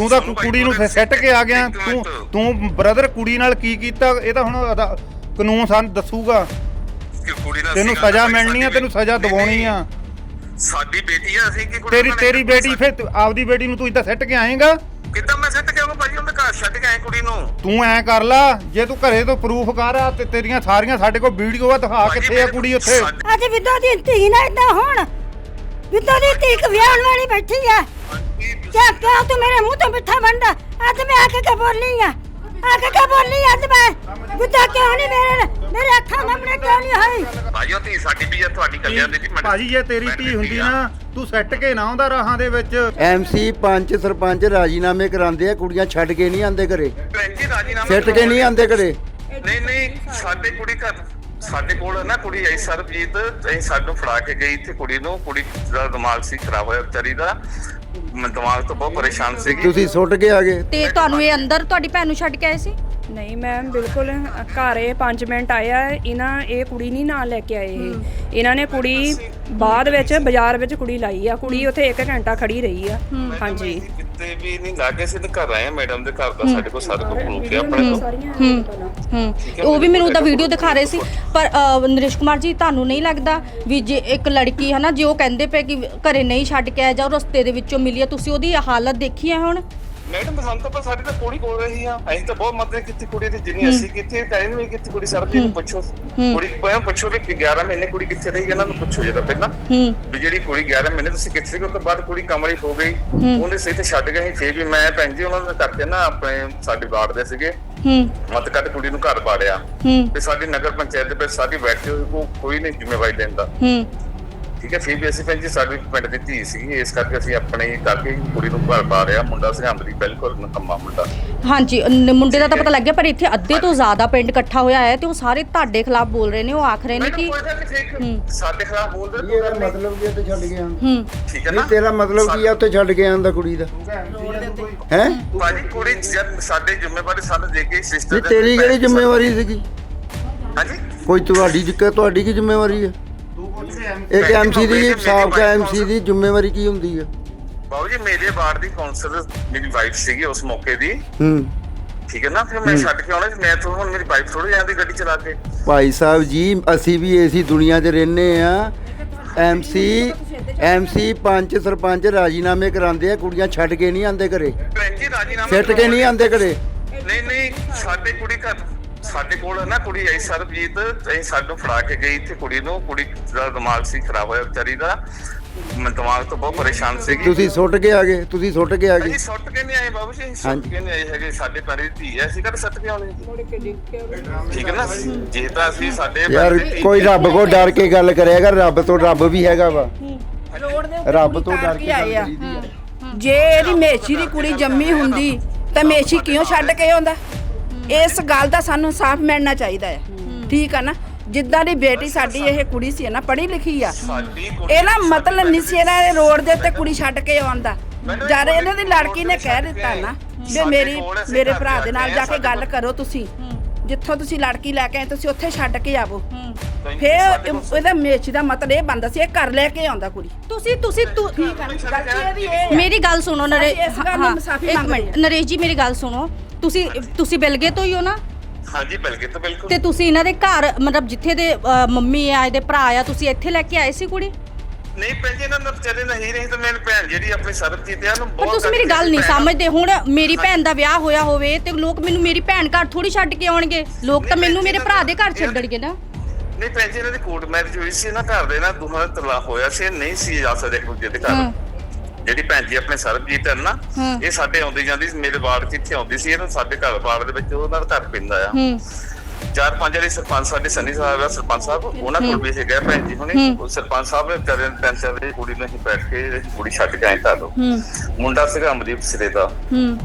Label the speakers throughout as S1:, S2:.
S1: ਤੂੰ ਤਾਂ ਕੁੜੀ ਨੂੰ ਸੈੱਟ ਕੇ ਆ ਗਿਆ। ਤੂੰ। ਤੂੰ। ਬ੍ਰਦਰ ਕੁੜੀ ਨਾਲ ਕੀ ਕੀਤਾ? ਇਹ ਤਾਂ ਹੁਣ ਅਦਾ- ਕਾਨੂੰਨ ਸਾਨੂੰ ਦੱਸੂਗਾ।
S2: ਕੁੜੀ
S1: ਤੈਨੂੰ
S2: ਸੀਗਾ
S1: ਸਜ਼ਾ ਮਿਲਣੀ ਆ ਤੈਨੂੰ ਸਜ਼ਾ
S2: ਨਹੀਂ,
S1: ਦਿਵਾਉਣੀ ਆ।
S2: ਸਾਡੀ ਬੇਟੀ ਆ ਅਸੀਂ ਕੀ ਕੁੜੀ
S1: ਤੇਰੀ ਤੇਰੀ ਬੇਟੀ ਫਿਰ ਤੂੰ ਆਪਦੀ ਬੇਟੀ ਨੂੰ ਤੂੰ ਇੱਦਾਂ ਸੈੱਟ ਕੇ ਆਏਗਾ?
S2: ਕਿੱਦਾਂ ਮੈਂ ਸੱਟ ਕੇ ਆਵਾਂ ਭਾਜੀ ਘਰ ਛੱਡ ਕੇ ਆਏ ਕੁੜੀ ਨੂੰ।
S1: ਤੂੰ ਐ ਕਰ ਲਾ ਜੇ ਤੂੰ ਘਰੇ ਤੋਂ ਪ੍ਰੂਫ ਕਰ ਆ ਤੇ ਤੇਰੀਆਂ ਸਾਰੀਆਂ ਸਾਡੇ ਕੋਲ ਵੀਡੀਓ ਆ ਦਿਖਾ
S2: ਭਾਜੀ,
S1: ਕਿੱਥੇ ਆ
S2: ਮੇਰੇ-
S1: ਕੁੜੀ ਉੱਥੇ।
S2: ਸਾਡੇ-
S3: ਅੱਜ ਵਿਦਾ ਦੀ ਧੀ ਨਾ ਇਦਾਂ ਹੋਣ। ਵਿਦਾ ਦੀ ਇੱਕ ਵਿਆਹਣ ਵਾਲੀ ਬੈਠੀ ਆ। ਕਿਆ ਕਿਆ ਤੂੰ ਮੇਰੇ ਮੂੰਹ ਤੋਂ ਮਿੱਠਾ ਬਣਦਾ ਅੱਜ ਮੈਂ ਆ ਕੇ ਕੇ ਬੋਲੀ ਆ? ਆ ਕੇ ਕੇ ਬੋਲੀ ਅੱਜ ਮੈਂ? ਵਿਦਾ ਕਿਉਂ ਨਹੀਂ ਮੇਰੇ ਮੇਰੇ ਅੱਖਾਂ ਸਾਹਮਣੇ ਕਿਉਂ ਨਹੀਂ ਹੋਈ?
S2: ਉਹ ਧੀ ਸਾਡੀ ਵੀ ਆ ਤੁਹਾਡੀ ਕੱਲਿਆਂ ਦੀ ਨਹੀਂ
S1: ਭਾਜੀ ਜੇ ਤੇਰੀ ਧੀ ਹੁੰਦੀ ਨਾ ਤੂੰ ਸੈੱਟ ਕੇ ਨਾ ਆਉਂਦਾ ਰਾਹਾਂ ਦੇ ਵਿੱਚ।
S4: ਐਮਸੀ ਪੰਚ ਸਰਪੰਚ ਰਾਜੀਨਾਮੇ ਕਰਾਉਂਦੇ ਆ ਕੁੜੀਆਂ ਛੱਡ ਕੇ ਨਹੀਂ ਆਉਂਦੇ ਘਰੇ।
S2: ਜੀ ਰਾਜੀਨਾਮਾ
S4: ਸਿੱਟ ਕੇ ਨਹੀਂ ਆਉਂਦੇ ਘਰੇ।
S2: ਨਹੀਂ ਨਹੀਂ ਸਾਡੇ ਕੁੜੀ ਘਰ ਸਾਡੇ ਕੋਲ ਨਾ ਕੁੜੀ ਆਈ ਸਰਬਜੀਤ ਅਸੀਂ ਸਾਨੂੰ ਫੜਾ ਕੇ ਗਈ ਇੱਥੇ ਕੁੜੀ ਨੂੰ ਕੁੜੀ ਦਾ ਦਿਮਾਗ ਸੀ ਖਰਾਬ ਹੋਇਆ ਵਿਚਾਰੀ ਦਾ। ਮੈਂ ਦਿਮਾਗ ਤੋਂ ਬਹੁਤ ਪਰੇਸ਼ਾਨ ਸੀਗੀ।
S4: ਤੁਸੀਂ ਸੁੱਟ ਕੇ ਆ ਗਏ?
S5: ਤੇ ਤੁਹਾਨੂੰ ਇਹ ਅੰਦਰ ਤੁਹਾਡੀ ਭੈਣ ਨੂੰ ਛੱਡ ਕੇ ਆਏ ਸੀ?
S6: ਨਹੀਂ ਮੈਮ ਬਿਲਕੁਲ ਘਰ ਇਹ 5 ਮਿੰਟ ਆਇਆ ਇਹਨਾਂ ਇਹ ਕੁੜੀ ਨਹੀਂ ਨਾਲ ਲੈ ਕੇ ਆਏ ਇਹ। ਇਹਨਾਂ ਨੇ ਕੁੜੀ ਬਾਅਦ ਵਿੱਚ ਬਾਜ਼ਾਰ ਵਿੱਚ ਕੁੜੀ ਲਾਈ ਆ ਕੁੜੀ ਉੱਥੇ 1 ਘੰਟਾ ਖੜੀ ਰਹੀ ਆ। ਹਾਂਜੀ।
S2: ਕਿਤੇ ਵੀ ਨਹੀਂ ਲਾਗੇ ਸਿੱਧ ਘਰ ਆਏ ਆ ਮੈਡਮ ਦੇ ਘਰ ਦਾ ਸਾਡੇ ਕੋਲ ਸਾਰਾ ਕੁਝ ਪ੍ਰੂਫ ਹੈ ਆਪਣੇ ਕੋਲ।
S5: ਹੂੰ ਹੂੰ। ਉਹ ਵੀ ਮੈਨੂੰ ਉਹਦਾ ਵੀਡੀਓ ਦਿਖਾ ਰਹੇ ਸੀ ਪਰ ਅ, ਨਰੇਸ਼ ਕੁਮਾਰ ਜੀ ਤੁਹਾਨੂੰ ਨਹੀਂ ਲੱਗਦਾ ਵੀ ਜੇ ਇੱਕ ਲੜਕੀ ਹੈ ਨਾ ਜੇ ਉਹ ਕਹਿੰਦੇ ਪਏ ਕਿ ਘਰੇ ਨਹੀਂ ਛੱਡ ਕੇ ਆਇਆ ਜਾਂ ਉਹ ਰਸਤੇ ਦੇ ਵਿੱਚੋਂ ਮਿਲੀ ਆ ਤੁਸੀਂ ਉਹਦੀ ਹਾਲਤ ਦੇਖੀ ਹੈ ਹੁਣ?
S2: ਮੈਡਮ ਸਾਨੂੰ ਤਾਂ ਪਰ ਸਾਡੀ ਤਾਂ ਕੁੜੀ ਕੋਲ ਰਹੀ ਆ। ਅਸੀਂ ਤਾਂ ਬਹੁਤ ਮਦਦ ਕੀਤੀ ਕੁੜੀ ਦੀ ਜਿੰਨੀ ਅਸੀਂ ਕੀਤੀ ਟਾਈਮ ਵੀ ਕੀਤੀ ਕੁੜੀ ਸਰਬਜੀਤ ਨੂੰ ਪੁੱਛੋ। ਕੁੜੀ ਕੋਲ ਪੁੱਛੋ ਵੀ ਕਿ 11 ਮਹੀਨੇ ਕੁੜੀ ਕਿੱਥੇ ਰਹੀ ਇਹਨਾਂ ਨੂੰ ਪੁੱਛੋ ਜਰਾ ਪਹਿਲਾਂ। ਵੀ ਜਿਹੜੀ ਕੁੜੀ 11 ਮਹੀਨੇ ਤੁਸੀਂ ਕਿੱਥੇ ਗਏ ਉਸ ਤੋਂ ਬਾਅਦ ਕੁੜੀ ਕਮਲੀ ਹੋ ਗਈ। ਉਹਨੇ ਸੇ ਤੇ ਛੱਡ ਗਏ ਸੀ ਫੇਰ ਵੀ ਮੈਂ ਭੈਣ ਜੀ ਉਹਨਾਂ ਦੇ ਕਰਕੇ ਨਾ ਆਪਣੇ ਸਾਡੇ ਵਾਰਡ ਦੇ ਸੀਗੇ। ਮਤ ਕੱਟ ਕੁੜੀ ਨੂੰ ਘਰ ਬਾੜਿਆ
S5: ਹੂੰ।
S2: ਤੇ ਸਾਡੀ ਨਗਰ ਪੰਚਾਇਤ ਦੇ ਵਿੱਚ ਸਾਡੀ ਬੈਠੇ ਕੋ ਕੋਈ ਨਹੀਂ ਜ਼ਿੰਮੇਵਾਰੀ ਲੈਂਦਾ ਠੀਕ ਹੈ ਫਿਰ ਵੀ ਅਸੀਂ ਭੈਣ ਜੀ ਸਾਡੀ ਪਿੰਡ ਦੀ ਧੀ ਸੀਗੀ ਇਸ ਕਰਕੇ ਅਸੀਂ ਆਪਣੇ ਕਰਕੇ ਕੁੜੀ ਨੂੰ ਘਰ ਬਾੜਿਆ ਮੁੰਡਾ ਸੀ ਅਮਰੀ ਬਿਲਕੁਲ ਨਕਮਾ ਮੁੰਡਾ।
S5: ਹਾਂਜੀ ਨ- ਮੁੰਡੇ ਦਾ ਤਾਂ ਪਤਾ ਲੱਗ ਗਿਆ ਪਰ ਇੱਥੇ ਅੱਧੇ ਤੋਂ ਜ਼ਿਆਦਾ ਪਿੰਡ ਇਕੱਠਾ ਹੋਇਆ ਹੈ ਤੇ ਉਹ ਸਾਰੇ ਤੁਹਾਡੇ ਖਿਲਾਫ ਬੋਲ ਰਹੇ ਨੇ ਉਹ ਆਖ ਰਹੇ ਨੇ
S2: ਮੈਨੂੰ
S5: ਕਿ
S2: ਕੋਈ ਗੱਲ ਨਹੀਂ ਠੀਕ ਸਾਡੇ ਖਿਲਾਫ ਬੋਲਦੇ ਕੋਈ
S4: ਇਹਦਾ। ਮਤਲਬ ਕੀ ਆ ਉੱਥੇ ਛੱਡ ਆਉਣ
S5: ਹੂੰ।
S2: ਠੀਕ ਹੈ
S4: ਨਹੀਂ
S2: ਨਾ?
S4: ਤੇਰਾ ਮਤਲਬ ਕੀ ਆ ਉੱਥੇ ਛੱਡ ਕੇ ਆਉਣ ਦਾ ਕੁੜੀ ਦਾ? ਹੈ?
S2: ਭਾਜੀ ਕੁੜੀ ਜਦ ਸਾਡੇ ਜ਼ਿੰਮੇਵਾਰੀ ਸਾਨੂੰ ਦੇ ਕੇ ਸਿਸਟਰ
S4: ਤੇਰੀ ਕਿਹੜੀ ਜ਼ਿੰਮੇਵਾਰੀ ਸੀਗੀ?
S2: ਹਾਂਜੀ?
S4: ਕੋਈ ਤੁਹਾਡੀ ਜਿੱਕਾ ਤੁਹਾਡੀ ਕੀ ਜ਼ਿੰਮੇਵਾਰੀ ਹੈ ਇੱਕ ਐਮਸੀ ਦੀ ਸਾਬਕਾ ਐਮਸੀ ਦੀ ਜ਼ਿੰਮੇਵਾਰੀ ਕੀ ਹੁੰਦੀ ਹੈ
S2: ਬਾਬੂ ਜੀ ਮੇਰੇ ਵਾਰਡ ਦੀ ਕਾਉਂਸਲਰ ਮੇਰੀ ਵਾਈਫ ਸੀਗੀ ਉਸ ਮੌਕੇ ਦੀ।
S4: ਹੂੰ।
S2: ਠੀਕ ਹੈ ਨਾ? ਫਿਰ ਮੈਂ ਛੱਡ ਕੇ ਆਉਣਾ ਮੈਂ ਤਾਂ ਹੁਣ ਮੇਰੀ ਵਾਈਫ ਥੋੜੀ ਜਾਂਦੀ ਗੱਡੀ ਚਲਾ ਕੇ।
S4: ਭਾਈ ਸਾਹਿਬ ਜੀ ਅਸੀਂ ਵੀ ਐਸੀ ਦੁਨੀਆ 'ਚ ਰਹਿੰਦੇ ਆ। ਐਮਸੀ ਐਮਸੀ ਪੰਚ ਸਰਪੰਚ ਰਾਜੀਨਾਮੇ ਕਰਾਉਂਦੇ ਆ। ਕੁੜੀਆਂ ਛੱਡ ਕੇ ਨਹੀਂ ਆਉਂਦੇ ਘਰੇ।
S2: ਜੀ ਰਾਜੀਨਾਮਾ
S4: ਸਿੱਟ ਕੇ ਨਹੀਂ ਆਉਂਦੇ ਘਰੇ।
S2: ਨਹੀਂ ਨਹੀਂ ਸਾਡੇ ਕੁੜੀ ਘਰ ਸਾਡੇ ਕੋਲ ਨਾ ਕੁੜੀ ਆਈ ਸਰਬਜੀਤ ਅਸੀਂ ਸਾਨੂੰ ਫੜਾ ਕੇ ਗਈ ਇੱਥੇ ਕੁੜੀ ਨੂੰ ਕੁੜੀ ਦਾ ਦਿਮਾਗ ਸੀ ਖਰਾਬ ਹੋਇਆ ਵਿਚਾਰੀ ਦਾ। ਮੈਂ ਦਿਮਾਗ ਤੋਂ ਬਹੁਤ ਪਰੇਸ਼ਾਨ ਸੀਗੀ।
S4: ਤੁਸੀਂ ਸੁੱਟ ਕੇ ਆ ਗਏ ਤੁਸੀਂ ਸੁੱਟ ਕੇ ਆ ਗਏ।
S2: ਅਸੀਂ ਸੁੱਟ ਕੇ ਨਹੀਂ ਆਏ ਬਾਬੂ ਜੀ ਅਸੀਂ ਸੁੱਟ। ਕੇ ਨਹੀਂ ਆਏ ਹੈਗੇ ਸਾਡੇ ਦੀ ਧੀ ਐ ਅਸੀਂ ਕਦ ਸੁੱਟ ਕੇ ਆਉਣੇ ਠੀਕ ਹੈ ਨਾ? ਜੇ ਤਾਂ ਅਸੀਂ ਸਾਡੇ
S4: ਯਾਰ
S2: ਦੀ ਧੀ
S4: ਕੋਈ ਰੱਬ ਕੋ ਡਰ ਕੇ ਗੱਲ ਕਰਿਆ ਕਰ ਰੱਬ ਤੋਂ ਰੱਬ ਵੀ ਹੈਗਾ ਵਾ। ਰੱਬ ਤੋਂ ਡਰ
S7: ਕੇ ਆਏ ਆ।
S4: ਗੱਲ ਕਰੀਦੀ ਆ
S7: ਜੇ ਇਹਦੀ ਮੇਛੀ ਦੀ ਕੁੜੀ ਜੰਮੀ ਹੁੰਦੀ ਤਾਂ ਮੇਛੀ ਕਿਉਂ ਛੱਡ ਕੇ ਆਉਂਦਾ? ਇਸ ਗੱਲ ਦਾ ਸਾਨੂੰ ਸਾਫ਼ ਮਿਲਣਾ ਚਾਹੀਦਾ ਹੈ। ਠੀਕ ਆ ਨਾ? ਜਿੱਦਾਂ ਦੀ ਬੇਟੀ ਸਾਡੀ ਇਹ ਕੁੜੀ ਸੀ ਨਾ ਪੜ੍ਹੀ ਲਿਖੀ ਆ।
S2: ਕੁੜੀ
S7: ਇਹਦਾ ਮਤਲਬ ਨਹੀਂ ਸੀ ਇਹਨਾਂ ਦੇ ਰੋਡ ਦੇ ਉੱਤੇ ਕੁੜੀ ਛੱਡ ਕੇ ਆਉਂਦਾ ਜਦ ਇਹਨਾਂ ਦੀ ਲੜਕੀ ਨੇ ਕਹਿ ਦਿੱਤਾ ਨਾ ਵੀ ਮੇਰੀ ਮੇਰੇ ਭਰਾ ਦੇ ਨਾਲ ਜਾ ਕੇ ਗੱਲ ਕਰੋ ਤੁਸੀਂ। ਜਿੱਥੋਂ ਤੁਸੀਂ ਲੜਕੀ ਲੈ ਕੇ ਆਏ ਤੁਸੀਂ ਉੱਥੇ ਛੱਡ ਕੇ ਆਵੋ। ਫੇਰ ਇਹ- ਇਹਦਾ ਮੇਛੀ ਦਾ ਮਤਲਬ ਇਹ ਬੰਦਾ ਸੀ ਇਹ ਘਰ ਲੈ ਕੇ ਆਉਂਦਾ ਕੁੜੀ।
S5: ਤੁਸੀਂ ਤੁਸੀਂ ਤੁ-
S7: ਗਲਤੀ ਇਹਦੀ ਇਹ ਆ।
S5: ਮੇਰੀ ਗੱਲ ਸੁਣੋ ਨਰੇ
S7: ਅਸੀਂ ਇਸ ਗੱਲ ਨੂੰ
S5: ਹਾਂ,
S7: ਮੁਸਾਫੀ
S5: ਇੱਕ
S7: ਮੰਗਦੇ
S5: ਮਿੰਟ। ਨਰੇਸ਼ ਜੀ ਮੇਰੀ ਗੱਲ ਸੁਣੋ। ਤੁਸੀਂ ਤੁਸੀਂ ਬਿਲਗੇ ਤੋਂ ਹੀ ਹੋ ਨਾ?
S2: ਹਾਂਜੀ ਬਿਲਕੁਲ ਤਾਂ ਬਿਲਕੁਲ।
S5: ਤੇ ਤੁਸੀਂ ਇਹਨਾਂ ਦੇ ਘਰ ਮਤਲਬ ਜਿੱਥੇ ਦੇ ਅ, ਮੰਮੀ ਆ ਇਹਦੇ ਭਰਾ ਆ ਤੁਸੀਂ ਇੱਥੇ ਲੈ ਕੇ ਆਏ ਸੀ ਕੁੜੀ?
S2: ਨਹੀਂ ਭੈਣ ਜੀ ਇਹਨਾਂ ਦਾ ਵਿਚਾਰੇ ਨਹੀਂ ਰਹੀ ਤਾਂ ਮੇਰੀ ਭੈਣ ਜਿਹੜੀ ਆਪਣੀ ਸਰਬਜੀਤ ਆ ਉਹਨੂੰ
S5: ਪਰ
S2: ਬਹੁਤ
S5: ਤੁਸੀਂ ਮੇਰੀ ਗੱਲ ਨਹੀਂ ਸਮਝਦੇ। ਹੁਣ ਮੇਰੀ ਭੈਣ ਦਾ ਵਿਆਹ ਹੋਇਆ ਹੋਵੇ ਤੇ ਲੋਕ ਮੈਨੂੰ ਮੇਰੀ ਭੈਣ ਘਰ ਥੋੜੀ ਛੱਡ ਕੇ ਆਉਣਗੇ। ਲੋਕ ਤਾਂ ਮੈਨੂੰ ਮੇਰੇ ਭਰਾ ਦੇ ਘਰ ਛੱਡਣਗੇ ਨਾ।
S2: ਨਹੀਂ ਭੈਣ ਜੀ ਇਹਨਾਂ ਦੀ ਕੋਰਟ ਮੈਰਿਜ ਹੋਈ ਸੀ ਨਾ ਘਰ ਦੇ ਨਾਲ ਦੋਹਾਂ ਦਾ ਤਲਾਕ ਹੋਇਆ ਸੀ ਇਹ ਨਹੀਂ ਸੀ ਜਾ ਸਕਦੇ ਇੱਕ ਦੂਜੇ ਦੇ ਘਰ।
S5: ਹਾਂ।
S2: ਜਿਹੜੀ ਭੈਣ ਜੀ ਆਪਣੇ ਸਰਬਜੀਤ ਹੈ ਨਾ ਇਹ ਸਾਡੇ ਆਉਂਦੀ ਜਾਂਦੀ ਸੀ ਮੇਰੇ ਵਾਰਡ 'ਚ ਇੱਥੇ ਆਉਂਦੀ ਸੀ ਇਹਨੂੰ ਸਾਡੇ ਘਰ ਵਾਰਡ ਦੇ ਵਿੱਚ ਉਹਨਾਂ ਦਾ ਘਰ ਪੈਂਦਾ ਆ।
S5: ਹੂੰ।
S2: ਚਾਰ ਪੰਜ ਵਾਰੀ ਸਰਪੰਚ ਸਾਡੇ ਸੰਨੀ ਸਾਹਿਬ ਆ ਸਰਪੰਚ ਸਾਹਿਬ ਉਹਨਾਂ ਕੋਲ ਵੀ ਹੈਗਾ ਭੈਣ ਜੀ ਹੁਣੇ। ਉਹ ਸਰਪੰਚ ਸਾਹਿਬ ਨੇ ਵਿਚਾਰੇ ਨੇ ਟੈਨਸ਼ਨ ਦੇ ਕੁੜੀ ਨੂੰ ਅਸੀਂ ਬੈਠ ਕੇ ਇਹ ਕੁੜੀ ਛੱਡ ਕੇ ਆਏ ਤੁਹਾਨੂੰ ਮੁੰਡਾ ਸੀਗਾ ਅਮਰੀਕ ਸਿਰੇ ਦਾ।
S5: ਹੂੰ।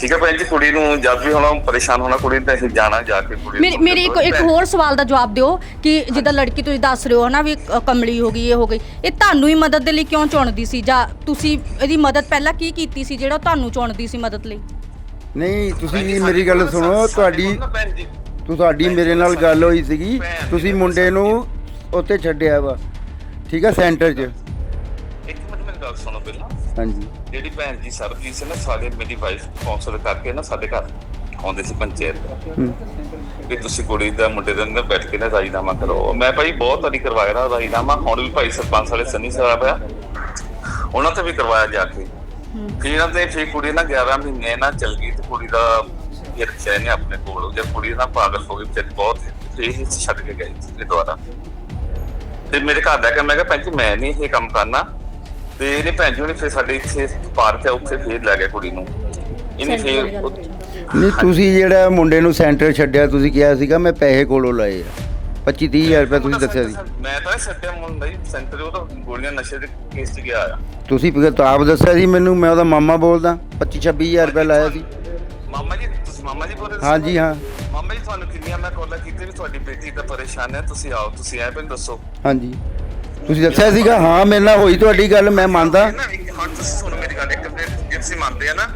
S2: ਠੀਕ ਹੈ ਭੈਣ ਜੀ ਕੁੜੀ ਨੂੰ ਜਦ ਵੀ ਹੁਣ ਪਰੇਸ਼ਾਨ ਹੋਣਾ ਕੁੜੀ ਨੂੰ ਤਾਂ ਅਸੀਂ ਜਾਣਾ ਜਾ ਕੇ ਕੁੜੀ
S5: ਮੇਰੀ ਮੇਰੀ ਇੱਕ ਇੱਕ ਹੋਰ ਸਵਾਲ ਦਾ ਜਵਾਬ ਦਿਓ ਕਿ ਜਿੱਦਾਂ ਲੜਕੀ ਤੁਸੀਂ ਦੱਸ ਰਹੇ ਹੋ ਨਾ ਵੀ ਕਮਲੀ ਹੋ ਗਈ ਇਹ ਹੋ ਗਈ। ਇਹ ਤੁਹਾਨੂੰ ਹੀ ਮਦਦ ਦੇ ਲਈ ਕਿਉਂ ਚੁਣਦੀ ਸੀ? ਜਾਂ ਤੁਸੀਂ ਇਹਦੀ ਮਦਦ ਪਹਿਲਾਂ ਕੀ ਕੀਤੀ ਸੀ ਜਿਹੜਾ ਤੁਹਾਨੂੰ ਚੁਣਦੀ ਸੀ ਮਦਦ ਲਈ?
S4: ਨਹੀਂ ਤੁਸੀਂ ਮੇਰੀ ਗੱਲ ਸੁਣੋ ਤੁਹਾਡੀ ਤੂੰ ਤੁਹਾਡੀ ਮੇਰੇ ਨਾਲ ਗੱਲ ਹੋਈ ਸੀਗੀ। ਤੁਸੀਂ ਮੁੰਡੇ ਨੂੰ ਉੱਥੇ ਛੱਡਿਆ ਵਾ। ਠੀਕ ਆ ਸੈਂਟਰ 'ਚ।
S2: ਇੱਕ ਮਿੰਟ ਮੇਰੀ ਗੱਲ ਸੁਣੋ ਪਹਿਲਾਂ।
S4: ਹਾਂਜੀ।
S2: ਜਿਹੜੀ ਭੈਣ ਜੀ ਸਰਬਜੀਤ ਸੀ ਨਾ ਸਾਡੇ ਮੇਰੀ ਵਾਈਫ ਕੌਂਸਲ ਕਰਕੇ ਨਾ ਸਾਡੇ ਘਰ ਆਉਂਦੇ ਸੀ ਪੰਚਾਇਤ। ਵੀ ਤੁਸੀਂ ਕੁੜੀ ਦਾ ਮੁੰਡੇ ਦੇ ਨਾਲ ਬੈਠ ਕੇ ਨਾ ਰਾਜੀਨਾਮਾ ਕਰੋ। ਮੈਂ ਭਾਈ ਬਹੁਤ ਵਾਰੀ ਕਰਵਾਇਆ ਨਾ ਰਾਜੀਨਾਮਾ। ਹੁਣ ਵੀ ਭਾਈ ਸਰਪੰਚ ਵਾਲੇ ਸੰਨੀ ਸਾਹਿਬ ਆ। ਉਹਨਾਂ ਤੇ ਵੀ ਕਰਵਾਇਆ ਜਾ ਕੇ। ਫਿਰ ਇਹਨਾਂ ਤੇ ਫਿਰ ਕੁੜੀ ਨਾ 11 ਮਹੀਨੇ ਨਾ ਚਲ ਗਈ ਤੇ ਕੁੜੀ ਦਾ ਫਿਰ ਚੈਨ ਆਪਣੇ ਕੋਲ। ਜਦ ਕੁੜੀ ਨਾ ਪਾਗਲ ਹੋ ਗਈ ਵਿਚਾਰੀ ਬਹੁਤ ਇਹ ਹੀ ਛੱਡ ਕੇ ਗਈ ਸੀ ਦੁਆਰਾ ਤੇ ਮੇਰੇ ਘਰ ਦਾ ਕਿ ਮੈਂ ਕਿਹਾ ਭੈਣ ਜੀ ਮੈਂ ਨਹੀਂ ਇਹ ਕੰਮ ਕਰਨਾ। ਤੇ ਇਹਨੇ ਭੈਣ ਜੀ ਨੇ ਫਿਰ ਸਾਡੇ ਇੱਥੇ ਪਾਰਕ ਹੈ ਉੱਥੇ ਫੇਰ ਲੈ ਗਿਆ ਕੁੜੀ ਨੂੰ। ਇਹਨੇ ਫੇਰ
S4: ਨਹੀਂ ਤੁਸੀਂ ਜਿਹੜਾ ਮੁੰਡੇ ਨੂੰ ਸੈਂਟਰ ਛੱਡਿਆ ਤੁਸੀਂ ਕਿਹਾ ਸੀਗਾ ਮੈਂ ਪੈਸੇ ਕੋਲੋਂ ਲਏ ਆ। 25 30000 ਰੁਪਏ ਤੁਸੀਂ ਦੱਸਿਆ ਸੀ।
S2: ਮੈਂ ਤਾਂ ਸੱਟਿਆ ਮੁੰਡਾ ਹੀ ਸੈਂਟਰ ਉਹ ਤਾਂ ਗੋਲੀਆਂ ਨਸ਼ੇ ਦੇ ਕੇਸ 'ਚ ਗਿਆ ਆ।
S4: ਤੁਸੀਂ ਫਿਰ ਤਾਂ ਆਪ ਦੱਸਿਆ ਸੀ ਮੈਨੂੰ ਮੈਂ ਉਹਦਾ ਮਾਮਾ ਬੋਲਦਾ 25 26000 ਰੁਪਏ ਲਾਇਆ ਸੀ।
S2: ਮਾਮਾ ਜੀ ਤੁਸੀਂ ਮਾਮਾ ਜੀ ਬੋਲ ਰਹੇ ਸੀ?
S4: ਹਾਂਜੀ ਹਾਂ
S2: ਮਾਮਾ ਜੀ ਤੁਹਾਨੂੰ ਕਿੰਨੀਆਂ ਮੈਂ ਕਾਲਾਂ ਕੀਤੀ ਵੀ ਤੁਹਾਡੀ ਬੇਟੀ ਤਾਂ ਪਰੇਸ਼ਾਨ ਹੈ ਤੁਸੀਂ ਆਓ ਤੁਸੀਂ ਆਏ ਮੈਨੂੰ ਦੱਸੋ
S4: ਹਾਂਜੀ ਤੁਸੀਂ ਦੱਸਿਆ ਸੀਗਾ ਹਾਂ ਮੇਰੇ ਨਾਲ ਹੋਈ ਤੁਹਾਡੀ ਗੱਲ ਮੈਂ ਮੰਨਦਾ
S2: ਨਾ, ਇੱਕ- ਹੁਣ ਤੁਸੀਂ ਸੁਣੋ ਮੇਰੀ ਗੱਲ ਇੱਕ ਮਿੰਟ ਜੇ ਤੁਸੀਂ ਮੰਨਦੇ ਆ ਨਾ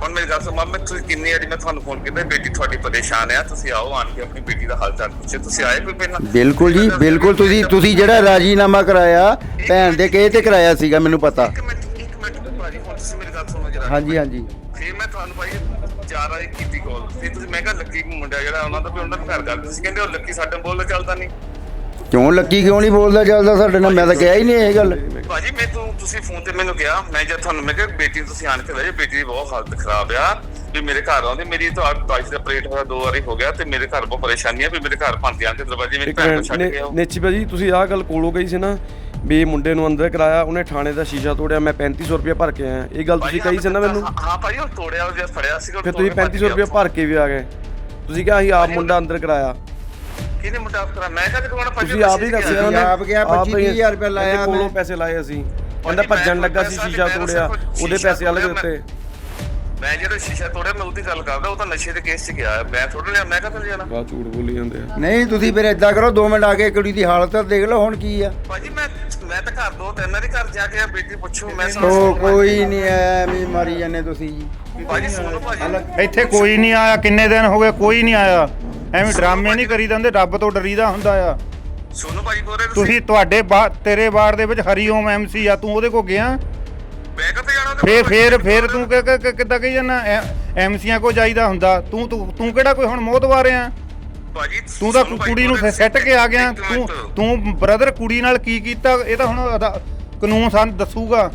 S2: ਹੁਣ ਮੇਰੀ ਗੱਲ ਸੁਣੋ ਮਾਮਾ ਤੁਸੀਂ ਕਿੰਨੀ ਵਾਰੀ ਮੈਂ ਤੁਹਾਨੂੰ ਫੋਨ ਕੀਤਾ ਬੇਟੀ ਤੁਹਾਡੀ ਪਰੇਸ਼ਾਨ ਆ ਤੁਸੀਂ ਆਓ ਆਣ ਕੇ ਆਪਣੀ ਬੇਟੀ ਦਾ ਹਾਲ ਚਾਲ ਪੁੱਛੋ ਤੁਸੀਂ ਆਏ ਕੋਈ ਪਹਿਲਾਂ
S4: ਬਿਲਕੁਲ ਜੀ ਬਿਲਕੁਲ ਤੁਸੀਂ ਤੁਸੀਂ ਜਿਹੜਾ ਰਾਜੀਨਾਮਾ ਕਰਾਇਆ ਭੈਣ ਦੇ ਕਹੇ ਤੇ ਕਰਾਇਆ ਸੀਗਾ ਮੈਨੂੰ ਪਤਾ
S2: ਇੱਕ ਮਿੰਟ ਇੱਕ ਮਿੰਟ ਭਾਜੀ ਹੁਣ ਤੁਸੀਂ ਮੇਰੀ ਗੱਲ ਸੁਣੋ ਜਰਾ
S4: ਹਾਂਜੀ ਹਾਂਜੀ
S2: ਫਿਰ ਮੈਂ ਤੁਹਾਨੂੰ ਭਾਈ ਚਾਰ ਵਾਰੀ ਕੀਤੀ ਕਾਲ ਫਿਰ ਤੁਸੀਂ ਮੈਂ ਕਿਹਾ ਲੱਕੀ ਮੁੰਡਾ ਜਿਹੜਾ ਉਹਨਾਂ ਦਾ ਵੀ ਉਹਨਾਂ ਦਾ ਘਰ ਗੱਲ ਤੁਸੀਂ ਕਹਿੰਦੇ ਉਹ ਲੱਕੀ ਸਾਡੇ ਨਾਲ ਬੋਲਦਾ ਚੱਲਦਾ ਨਹੀਂ।
S4: ਕਿਉਂ? ਲੱਕੀ ਕਿਉਂ ਨਹੀਂ ਬੋਲਦਾ ਚੱਲਦਾ ਸਾਡੇ ਨਾਲ? ਮੈਂ ਤਾਂ ਕਿਹਾ ਹੀ ਨਹੀਂ ਇਹ ਗੱਲ।
S2: ਭਾਜੀ ਮੈਂ ਤੂੰ ਤੁਸੀਂ ਫੋਨ ਤੇ ਮੈਨੂੰ ਕਿਹਾ ਮੈਂ ਜਦ ਤੁਹਾਨੂੰ ਮੈਂ ਕਿਹਾ ਬੇਟੀ ਨੂੰ ਤੁਸੀਂ ਆਣ ਕੇ ਲੈ ਜਾਓ ਬੇਟੀ ਦੀ ਬਹੁਤ ਹਾਲਤ ਖਰਾਬ ਆ। ਵੀ ਮੇਰੇ ਘਰ ਆਉਂਦੇ ਮੇਰੀ ਤਾਂ ਬਾਈਸ ਦਾ ਆਪਰੇਟ ਹੋਇਆ ਦੋ ਵਾਰੀ ਹੋ ਗਿਆ ਤੇ ਮੇਰੇ ਘਰ ਬਹੁਤ ਪਰੇਸ਼ਾਨੀ ਆ ਵੀ ਮੇਰੇ ਘਰ ਭਾਂਦੇ ਆਣ ਕੇ ਦਰਵਾਜ਼ੇ ਮੇਰੀ ਨੂੰ ਛੱਡ ਕੇ ਆਓ।
S8: ਨੇਚੀ ਭਾਜੀ ਤੁਸੀਂ ਆਹ ਗੱਲ ਕੋਲੋਂ ਗਈ ਸੀ ਨਾ ਵੀ ਮੁੰਡੇ ਨੂੰ ਅੰਦਰ ਕਰਾਇਆ ਉਹਨੇ ਥਾਣੇ ਦਾ ਸ਼ੀਸ਼ਾ ਤੋੜਿਆ ਮੈਂ 3500 ਰੁਪਏ ਭਰ ਕੇ ਆਇਆ। ਇਹ ਗੱਲ ਤੁਸੀਂ ਕਹੀ ਸੀ ਨਾ ਮੈਨੂੰ?
S2: ਹਾਂ- ਭਾਜੀ ਉਹ ਤੋੜਿਆ ਉਹ ਫੜਿਆ ਸੀ
S8: ਫਿਰ ਤੁਸੀਂ 3500 ਰੁਪਏ ਭਰ ਕੇ ਵੀ ਆ ਗਏ। ਤੁਸੀਂ ਕਿਹਾ ਅਸੀਂ ਆਪ ਮੁੰਡਾ ਅੰਦਰ ਕਰਾਇਆ।
S2: ਕਿਹਨੇ ਮੁੰਡਾ ਕਰਾ ਮੈਂ ਕਹਦੇ ਕੋਣ ਭਾਜੀ
S8: ਤੁਸੀਂ ਆਪ ਹੀ ਦੱਸਿਆ ਉਹਨੇ।
S4: ਆਪ ਕਿਹਾ 25
S8: ਆਪ ਹੀ-
S4: ਹਜ਼ਾਰ ਰੁਪਏ ਲਾਇਆ
S8: ਕੋਲੋਂ। ਪੈਸੇ ਲਾਏ ਅਸੀਂ।
S2: ਭਾਜੀ,
S8: ਭੱਜਣ ਲੱਗਾ ਸੀ ਸ਼ੀਸ਼ਾ ਤੋੜਿਆ। ਉਹਦੇ ਪੈਸੇ ਅਲੱਗ ਦਿੱਤੇ।
S2: ਮੈਂ ਜਿਹੜਾ ਸ਼ੀਸ਼ਾ ਤੋੜਿਆ ਮੈਂ ਉਹਦੀ ਗੱਲ ਕਰਦਾ ਉਹ ਤਾਂ ਨਸ਼ੇ ਦੇ ਕੇਸ 'ਚ ਗਿਆ ਮੈਂ ਥੋੜਾ ਲਿਆ ਮੈਂ ਕਹਤਾ ਲਿਆ
S8: ਬਾ ਝੂਠ ਬੋਲੀ ਜਾਂਦੇ ਆ।
S4: ਨਹੀਂ ਤੁਸੀਂ ਫਿਰ ਏਦਾਂ ਕਰੋ 2 ਮਿੰਟ ਆ ਕੇ ਕੁੜੀ ਦੀ ਹਾਲਤ ਦੇਖ ਲਓ ਹੁਣ ਕੀ ਆ।
S2: ਭਾਜੀ ਮੈਂ ਮੈਂ ਤਾਂ ਘਰ ਦੋ ਤਿੰਨ ਵਾਰੀ ਘਰ ਜਾ ਕੇ ਆ ਬੇਟੀ ਪੁੱਛੂ ਮੈਂ
S4: ਉਹ ਕੋਈ ਨਹੀਂ ਐਵੇਂ ਮਾਰੀ ਜਾਂਦੇ ਤੁਸੀਂ ਜੀ।
S2: ਭਾਜੀ ਸੁਣੋ ਭਾਜੀ।
S1: ਇੱਥੇ ਕੋਈ ਨਹੀਂ ਆਇਆ ਕਿੰਨੇ ਦਿਨ ਹੋ ਗਏ ਕੋਈ ਨਹੀਂ ਆਇਆ। ਐਵੇਂ ਡਰਾਮੇ ਨਹੀਂ ਕਰੀ ਜਾਂਦੇ ਰੱਬ ਤੋਂ ਡਰੀਦਾ ਹੁੰਦਾ ਆ।
S2: ਸੁਣੋ ਭਾਜੀ ਕੋਰੇ
S1: ਤੁਸੀਂ। ਤੁਹਾਡੇ ਬਾ- ਤੇਰੇ ਵਾਰਡ ਦੇ ਵਿੱਚ ਹਰੀਓਮ ਐਮਸੀ ਆ ਤੂੰ ਉਹਦੇ ਕੋ ਗਿਆ?
S2: ਮੈਂ ਕਿੱਥੇ ਜਾਣਾ
S1: ਫੇਰ? ਫੇਰ ਫੇਰ ਤੂੰ ਕਿ- ਕਿ- ਕਿ- ਕਿੱਦਾਂ ਕਹੀ ਜਾਂਦਾ? ਐਮਸੀਆਂ ਕੋ ਜਾਈਦਾ ਹੁੰਦਾ। ਤੂੰ ਤੂੰ ਤੂੰ ਕਿਹੜਾ ਕੋਈ ਹੁਣ ਮੋਹਤਵਾਰ ਆ?
S2: ਭਾਜੀ
S1: ਤੂੰ ਤਾਂ ਕੁੜੀ ਨੂੰ ਸੈੱਟ ਕੇ ਆ ਗਿਆ ਤੂੰ। ਤੂੰ ਬ੍ਰਦਰ ਕੁੜੀ ਨਾਲ ਕੀ ਕੀਤਾ? ਇਹ ਤਾਂ ਹੁਣ ਕਾਨੂੰਨ ਸਾਨੂੰ ਦੱਸੂਗਾ।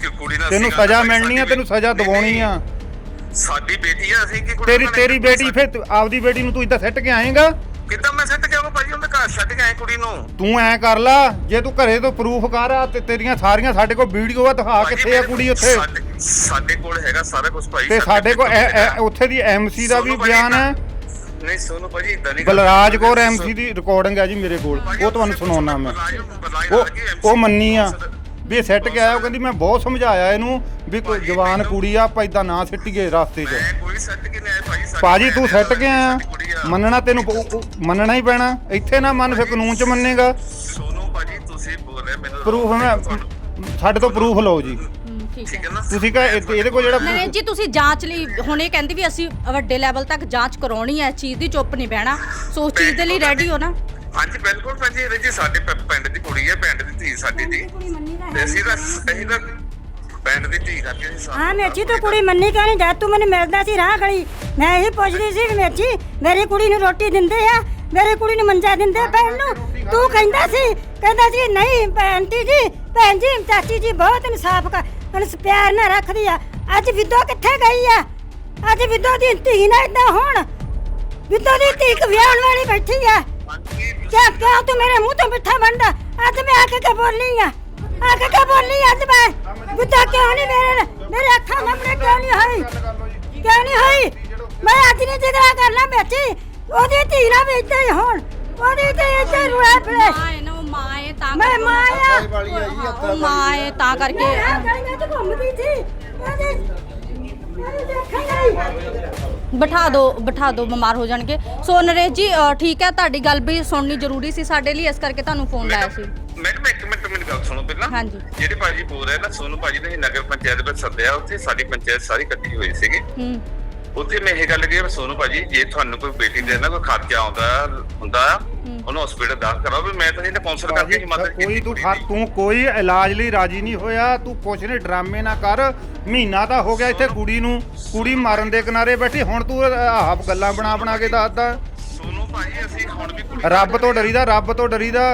S2: ਕਿ ਕੁੜੀ ਨਾਲ
S1: ਤੈਨੂੰ ਸਜ਼ਾ ਮਿਲਣੀ ਆ ਤੈਨੂੰ ਸਜ਼ਾ ਦਿਵਾਉਣੀ ਆ।
S2: ਸਾਡੀ ਬੇਟੀ ਆ ਅਸੀਂ ਕੀ ਕੁੜੀ
S1: ਤੇਰੀ ਤੇਰੀ ਬੇਟੀ ਫਿਰ ਆਪਦੀ ਬੇਟੀ ਨੂੰ ਤੂੰ ਇਦਾਂ ਸੈੱਟ ਕੇ ਆਏਗਾ?
S2: ਕਿੱਦਾਂ ਮੈਂ ਸੱਟ ਗਿਆ ਭਾਜੀ? ਉਹਦੇ ਘਰ ਛੱਡ ਕੇ ਆਏ ਕੁੜੀ ਨੂੰ।
S1: ਤੂੰ ਐ ਕਰ ਲਾ ਜੇ ਤੂੰ ਘਰੇ ਤੋਂ ਪ੍ਰੂਫ ਕਰ ਆ ਤੇ ਤੇਰੀਆਂ ਸਾਰੀਆਂ ਸਾਡੇ ਕੋਲ ਵੀਡੀਓ ਆ ਦਿਖਾ ਕਿੱਥੇ ਆ ਕੁੜੀ ਉੱਥੇ?
S2: ਸਾਡੇ- ਕੋਲ ਹੈਗਾ ਸਾਰਾ ਕੁਝ ਭਾਈ
S1: ਤੇ ਸਾਡੇ ਕੋਲ ਉੱਥੇ ਦੀ ਐਮਸੀ ਦਾ ਵੀ ਬਿਆਨ ਹੈ
S2: ਨਹੀਂ ਸੋਨੂੰ ਭਾਜੀ ਇਦਾਂ ਨਹੀਂ
S1: ਬਲਰਾਜ ਕੌਰ ਐਮਸੀ ਦੀ ਰਿਕਾਰਡਿੰਗ ਹੈ ਜੀ ਮੇਰੇ ਕੋਲ। ਉਹ ਤੁਹਾਨੂੰ ਸੁਣਾਉਣਾ ਮੈਂ। ਉਹ ਉਹ ਮੰਨੀ ਆ। ਵੀ ਸੈੱਟ ਕੇ ਆਇਆ ਉਹ ਕਹਿੰਦੀ ਮੈਂ ਬਹੁਤ ਸਮਝਾਇਆ ਇਹਨੂੰ ਵੀ ਕੋਈ ਜਵਾਨ ਕੁੜੀ ਆ ਆਪਾਂ ਇਦਾਂ ਨਾ ਸਿੱਟੀਏ ਰਸਤੇ 'ਚ।
S2: ਮੈਂ ਕੋਈ ਸੱਟ ਕੇ ਨਹੀਂ ਆਇਆ? ਭਾਜੀ
S1: ਤੂੰ ਸੈੱਟ ਕੇ ਆਇਆ। ਮੰਨਣਾ ਤੈਨੂੰ ਮੰਨਣਾ ਹੀ ਪੈਣਾ। ਇੱਥੇ ਨਾ ਮੰਨ ਫਿਰ ਕਾਨੂੰਨ 'ਚ ਮੰਨੇਗਾ।
S2: ਸੋਨੂੰ ਭਾਜੀ ਤੁਸੀਂ ਬੋਲ ਰਹੇ ਮੈਨੂੰ
S1: ਪ੍ਰੂਫ ਮੈਂ ਸਾਡੇ ਤੋਂ ਪ੍ਰੂਫ ਲਓ ਜੀ।
S5: ਠੀਕ
S2: ਠੀਕ
S5: ਹੈ।
S2: ਨਾ
S1: ਤੁਸੀਂ ਕਹ ਇਹਦੇ ਕੋਲ ਜਿਹੜਾ
S5: ਨਰੇਸ਼ ਜੀ ਤੁਸੀਂ ਜਾਂਚ ਲਈ ਹੁਣ ਇਹ ਕਹਿੰਦੀ ਵੀ ਅਸੀਂ ਵੱਡੇ ਲੈਵਲ ਤੱਕ ਜਾਂਚ ਕਰਾਉਣੀ ਹੈ ਇਸ ਚੀਜ਼ ਦੀ ਚੁੱਪ ਨਹੀਂ ਬਹਿਣਾ। ਸੋ ਉਸ ਚੀਜ਼ ਦੇ ਲਈ ਰੈਡੀ ਹੋ ਨਾ।
S2: ਹਾਂਜੀ ਬਿਲਕੁਲ ਭਾਜੀ ਇਹ ਜੀ ਸਾਡੇ ਪ- ਪਿੰਡ ਦੀ ਕੁੜੀ ਹੈ ਪਿੰਡ ਦੀ ਧੀ ਸਾਡੀ ਦੀ ਤੇ ਅਸੀਂ ਤਾਂ ਅਸੀਂ ਤਾਂ ਪਿੰਡ ਦੀ ਧੀ ਕਰਕੇ ਅਸੀਂ ਸਾਰੇ-
S3: ਹਾਂ ਮੇਚੀ ਤੂੰ ਕੁੜੀ ਮੰਨੀ ਕਿਉਂ ਨਹੀਂ? ਜਦ ਤੂੰ ਮੈਨੂੰ ਮਿਲਦਾ ਸੀ ਰਾਹ ਗਲੀ ਮੈਂ ਇਹੀ ਪੁੱਛਦੀ ਸੀ ਵੀ ਮੇਚੀ ਮੇਰੀ ਕੁੜੀ ਨੂੰ ਰੋਟੀ ਦਿੰਦੇ ਆ? ਮੇਰੀ ਕੁੜੀ ਨੂੰ ਮੰਜਾ ਦਿੰਦੇ ਭੈਣ ਨੂੰ ਤੂੰ ਕਹਿੰਦਾ ਸੀ ਕਹਿੰਦਾ ਸੀ ਨਹੀਂ ਭੈਣ ਜੀ ਜੀ ਭੈਣ ਜੀ ਚਾਚੀ ਜੀ ਬਹੁਤ ਇਨਸਾਫ ਕਰ ਅਨਸ ਪਿਆਰ ਨਾਲ ਰੱਖਦੀ ਆ। ਅੱਜ ਵਿਦੋ ਕਿੱਥੇ ਗਈ ਆ? ਅੱਜ ਵਿਦੋ ਦੀ ਧੀ ਨਾ ਇਦਾਂ ਹੋਣ। ਵਿਦੋ ਦੀ ਧੀ ਕਿ ਵਿਆਹਣ ਵਾਲੀ ਬੈਠੀ ਆ। ਕਿਆ ਕਿਆ ਤੂੰ ਮੇਰੇ ਮੂੰਹ ਤੋਂ ਮਿੱਠਾ ਬਣਦਾ? ਅੱਜ ਮੈਂ ਆ ਕੇ ਬੋਲੀ ਆ? ਆ ਕੇ ਬੋਲੀ ਅੱਜ ਮੈਂ? ਗੁੱਦਾ ਕਿਉਂ ਨਹੀਂ ਮੇਰੇ ਮੇਰੇ ਅੱਖਾਂ ਸਾਹਮਣੇ ਕਿਉਂ ਨਹੀਂ ਹੋਈ? ਕਿਉਂ ਨਹੀਂ ਹੋਈ? ਮੈਂ ਅੱਜ ਨਹੀਂ ਜਿਗਰਾ ਕਰਨਾ ਮੇਚੀ ਉਹਦੀ ਧੀ ਨਾ ਵੀ ਹੋਣ। ਉਹਦੀ ਧੀ ਏਦਾਂ ਹੀ ਫਿਰੇ।
S5: ਤਾਂ
S3: ਮੈਂ
S5: ਕਰਕੇ-
S3: ਮਾਂ ਆ।
S4: ਵਾਲੀ ਆਈ
S5: ਉਹ ਮਾਂ ਹੈ ਤਾਂ ਕਰਕੇ।
S3: ਘੁੰਮਦੀ ਸੀ ਉਹਦੇ ਉਹਦੇ
S5: ਬਿਠਾ ਦਿਓ ਬਿਠਾ ਦਿਓ ਬਿਮਾਰ ਹੋ ਜਾਣਗੇ। ਸੋ ਨਰੇਸ਼ ਜੀ ਅ, ਠੀਕ ਹੈ ਤੁਹਾਡੀ ਗੱਲ ਵੀ ਸੁਣਨੀ ਜ਼ਰੂਰੀ ਸੀ ਸਾਡੇ ਲਈ ਇਸ ਕਰਕੇ ਤੁਹਾਨੂੰ ਫੋਨ ਲਾਇਆ ਸੀ।
S2: ਮੈਡਮ ਇੱਕ ਮਿੰਟ ਮੇਰੀ ਗੱਲ ਸੁਣੋ ਪਹਿਲਾਂ।
S5: ਹਾਂਜੀ।
S2: ਜਿਹੜੇ ਭਾਜੀ ਬੋਲ ਰਹੇ ਨਾ ਸੋਨੂੰ ਭਾਜੀ ਨੇ ਨਗਰ ਪੰਚਾਇਤ ਵਿੱਚ ਸੱਦਿਆ ਉੱਥੇ ਸਾਡੀ ਪੰਚਾਇਤ ਸਾਰੀ ਇਕੱਠੀ ਹੋਈ ਸੀਗੀ।
S5: ਹੂੰ।
S2: ਉੱਥੇ ਮੈਂ ਇਹ ਗੱਲ ਕਹੀ ਸੋਨੂ ਭਾਜੀ ਜੇ ਤੁਹਾਨੂੰ ਕੋਈ ਬੇਟੀ ਦੇ ਨਾ ਕੋਈ ਖਰਚਾ ਆਉਂਦਾ ਹੁੰਦਾ ਉਹਨੂੰ ਹਸਪੀਟਲ ਦਾਖਲ ਕਰਾਓ ਵੀ ਮੈਂ ਤਾਂ ਇਹਨੇ ਕਾਉਂਸਲ ਕਰਕੇ ਹੀ ਮਦਦ ਕੀਤੀ
S1: ਕੋਈ ਤੂੰ। ਤੂੰ ਕੋਈ ਇਲਾਜ ਲਈ ਰਾਜੀ ਨਹੀਂ ਹੋਇਆ ਤੂੰ ਕੁਛ ਨਹੀਂ ਡਰਾਮੇ ਨਾ ਕਰ ਮਹੀਨਾ ਤਾਂ ਹੋ ਗਿਆ ਇੱਥੇ ਕੁੜੀ ਨੂੰ ਕੁੜੀ ਮਾਰਨ ਦੇ ਕਿਨਾਰੇ ਬੈਠੀ ਹੁਣ ਤੂੰ ਆਹ ਗੱਲਾਂ ਬਣਾ ਬਣਾ ਕੇ ਦੱਸਦਾ
S2: ਸੋਨੂ ਭਾਜੀ ਅਸੀਂ ਹੁਣ ਵੀ ਕੁੜੀ
S1: ਰੱਬ ਤੋਂ ਡਰੀਦਾ ਰੱਬ ਤੋਂ ਡਰੀਦਾ।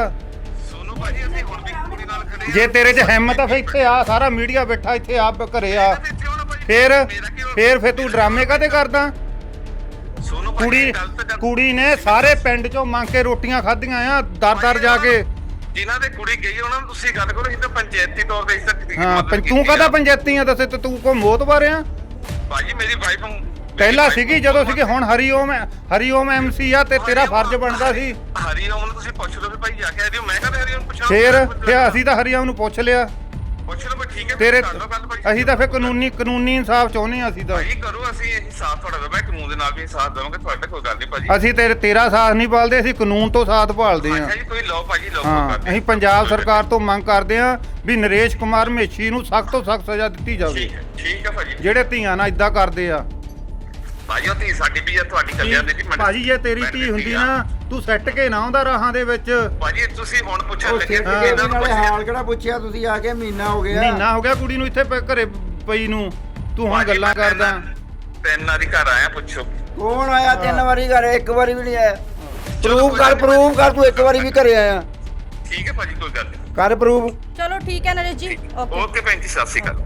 S2: ਸੋਨੂ ਭਾਜੀ ਅਸੀਂ ਹੁਣ ਵੀ ਕੁੜੀ ਨਾਲ ਖੜੇ
S1: ਜੇ ਤੇਰੇ 'ਚ ਹਿੰਮਤ ਆ ਫੇ ਇੱਥੇ ਆ ਸਾਰਾ ਮੀਡੀਆ ਬੈਠਾ ਇੱਥੇ ਆ ਘਰੇ ਆ। ਫੇਰ ਫੇਰ ਫੇਰ ਤੂੰ ਡਰਾਮੇ ਕਾਤੇ ਕਰਦਾ?
S2: ਸੋਨੂ
S1: ਕੁੜੀ
S2: ਗਲਤ ਗੱਲ
S1: ਕੁੜੀ ਨੇ ਸਾਰੇ ਪਿੰਡ 'ਚੋਂ ਮੰਗ ਕੇ ਰੋਟੀਆਂ ਖਾਧੀਆਂ ਆ ਦਰ ਦਰ ਜਾ ਕੇ।
S2: ਜਿਨ੍ਹਾਂ ਦੇ ਕੁੜੀ ਗਈ ਉਹਨਾਂ ਨੂੰ ਤੁਸੀਂ ਗੱਲ ਕਰੋ ਤਾਂ ਪੰਚਾਇਤੀ ਤੌਰ ਤੇ ਇਸ ਤੱਕ
S1: ਹਾਂ ਪੰ- ਤੂੰ ਕਹਦਾ ਪੰਚਾਇਤੀ ਆ ਦੱਸੇ ਤੇ ਤੂੰ ਕੋ ਮੋਤਬਾਰ ਆ?
S2: ਭਾਜੀ ਮੇਰੀ ਵਾਈਫ
S1: ਪਹਿਲਾਂ ਸੀਗੀ ਜਦੋਂ ਸੀਗੇ ਹੁਣ ਹਰੀਓਮ ਹਰੀਓਮ ਐਮਸੀ ਆ ਤੇ ਤੇਰਾ ਫਰਜ਼ ਬਣਦਾ ਸੀ।
S2: ਹਰੀਓਮ ਨੂੰ ਤੁਸੀਂ ਪੁੱਛ ਲਓ ਵੀ ਭਾਈ ਜਾ ਕੇ ਹਰੀਓਮ ਮੈਂ ਕਹਿੰਦਾ ਹਰੀਓਮ ਪੁੱਛਾਂ?
S1: ਫੇਰ ਫੇਰ ਅਸੀਂ ਤਾਂ ਹਰੀਓਮ ਨੂੰ ਪੁੱਛ ਲਿਆ।
S2: ਪੁੱਛ ਲਓ ਵੀ ਠੀਕ ਹੈ
S1: ਤੇਰੇ
S2: ਕਰ ਲਓ ਗੱਲ ਭਾਈ
S1: ਅਸੀਂ ਤਾਂ ਫੇਰ ਕਾਨੂੰਨੀ ਕਾਨੂੰਨੀ ਇਨਸਾਫ ਚਾਹੁੰਦੇ ਆ ਅਸੀਂ ਤਾਂ।
S2: ਭਾਈ ਕਰੋ ਅਸੀਂ ਇਹ ਸਾਥ ਤੁਹਾਡਾ ਦੇਵਾਂਗੇ ਕਾਨੂੰਨ ਦੇ ਨਾਲ ਵੀ ਸਾਥ ਦੇਵਾਂਗੇ ਤੁਹਾਡਾ ਕੋਈ ਗੱਲ ਨਹੀਂ ਭਾਜੀ।
S1: ਅਸੀਂ ਤੇਰੇ ਤੇਰਾ ਸਾਥ ਨਹੀਂ ਪਾਲਦੇ ਅਸੀਂ ਕਾਨੂੰਨ ਤੋਂ ਸਾਥ ਭਾਲਦੇ ਆ
S2: ਅੱਛਾ ਜੀ ਕੋਈ ਲਓ ਭਾਜੀ ਲਓ
S1: ਹਾਂ
S2: ਗੱਲ
S1: ਅਸੀਂ ਪੰਜਾਬ ਸਰਕਾਰ ਤੋਂ ਮੰਗ ਕਰਦੇ ਆ ਵੀ ਨਰੇਸ਼ ਕੁਮਾਰ ਮੇਸ਼ੀ ਨੂੰ ਸਖਤ ਤੋਂ ਸਖਤ ਸਜ਼ਾ ਦਿੱਤੀ ਜਾਵੇ।
S2: ਠੀਕ ਹੈ ਠੀਕ ਹੈ ਭਾਜੀ।
S1: ਜਿਹੜੇ ਧੀਆਂ ਨਾਲ ਇਦਾਂ ਕਰਦੇ ਆ।
S2: ਭਾਜੀ ਉਹ ਧੀ ਸਾਡੀ ਵੀ ਆ ਤੁਹਾਡੀ ਕੱਲਿਆਂ ਦੀ ਵੀ ਮੈਨੂੰ-
S1: ਭਾਜੀ ਜੇ ਤੇਰੀ ਧੀ ਹੁੰਦੀ। ਨਾ ਤੂੰ ਸੈੱਟ ਕੇ ਨਾ ਆਉਂਦਾ ਰਾਹਾਂ ਦੇ ਵਿੱਚ।
S2: ਭਾਜੀ ਤੁਸੀਂ ਹੁਣ ਪੁੱਛਣ ਲੱਗੇ
S4: ਕੇ
S2: ਇਹਨਾਂ ਨੂੰ
S4: ਹਾਲ ਕਿਹੜਾ ਪੁੱਛਿਆ? ਤੁਸੀਂ ਆ ਕੇ ਮਹੀਨਾ ਹੋ ਗਿਆ।
S1: ਮਹੀਨਾ ਹੋ ਗਿਆ ਕੁੜੀ ਨੂੰ ਇੱਥੇ ਘਰੇ ਪਈ ਨੂੰ। ਤੂੰ ਹੁਣ ਗੱਲਾਂ ਕਰਦਾ।
S2: ਤਿੰਨ ਵਾਰੀ ਘਰ ਆਇਆ ਪੁੱਛੋ।
S4: ਕੌਣ ਆਇਆ? ਤਿੰਨ ਵਾਰੀ ਘਰੇ ਇੱਕ ਵਾਰੀ ਵੀ ਨਹੀਂ ਆਇਆ। ਪ੍ਰੂਫ ਕਰ ਪ੍ਰੂਫ ਕਰ ਤੂੰ ਇੱਕ ਵਾਰੀ ਵੀ ਘਰੇ ਆਇਆ।
S2: ਠੀਕ ਹੈ ਭਾਜੀ ਕੋਈ ਗੱਲ ਨਹੀਂ
S4: ਕਰ ਪ੍ਰੂਫ
S5: ਚਲੋ ਠੀਕ ਹੈ ਨਰੇਸ਼ ਜੀ। ਓਕੇ
S2: ਓਕੇ ਭੈਣ ਜੀ ਸਤਿ ਸ਼੍ਰੀ ਅਕਾਲ।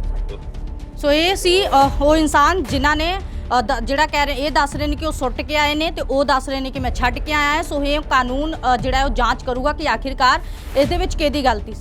S5: ਸੋ ਇਹ ਸੀ ਉਹ ਇਨਸਾਨ ਜਿਨ੍ਹਾਂ ਨੇ ਅ, ਦ- ਜਿਹੜਾ ਕਹਿ ਰਹੇ ਇਹ ਦੱਸ ਰਹੇ ਨੇ ਕਿ ਉਹ ਸੁੱਟ ਕੇ ਆਏ ਨੇ ਤੇ ਉਹ ਦੱਸ ਰਹੇ ਨੇ ਕਿ ਮੈਂ ਛੱਡ ਕੇ ਆਇਆ ਹੈ। ਸੋ ਇਹ ਕਾਨੂੰਨ ਅ, ਜਿਹੜਾ ਹੈ ਉਹ ਜਾਂਚ ਕਰੂਗਾ ਕਿ ਆਖਿਰਕਾਰ ਇਸ ਦੇ ਵਿੱਚ ਕਿਹਦੀ ਗਲਤੀ ਸੀ।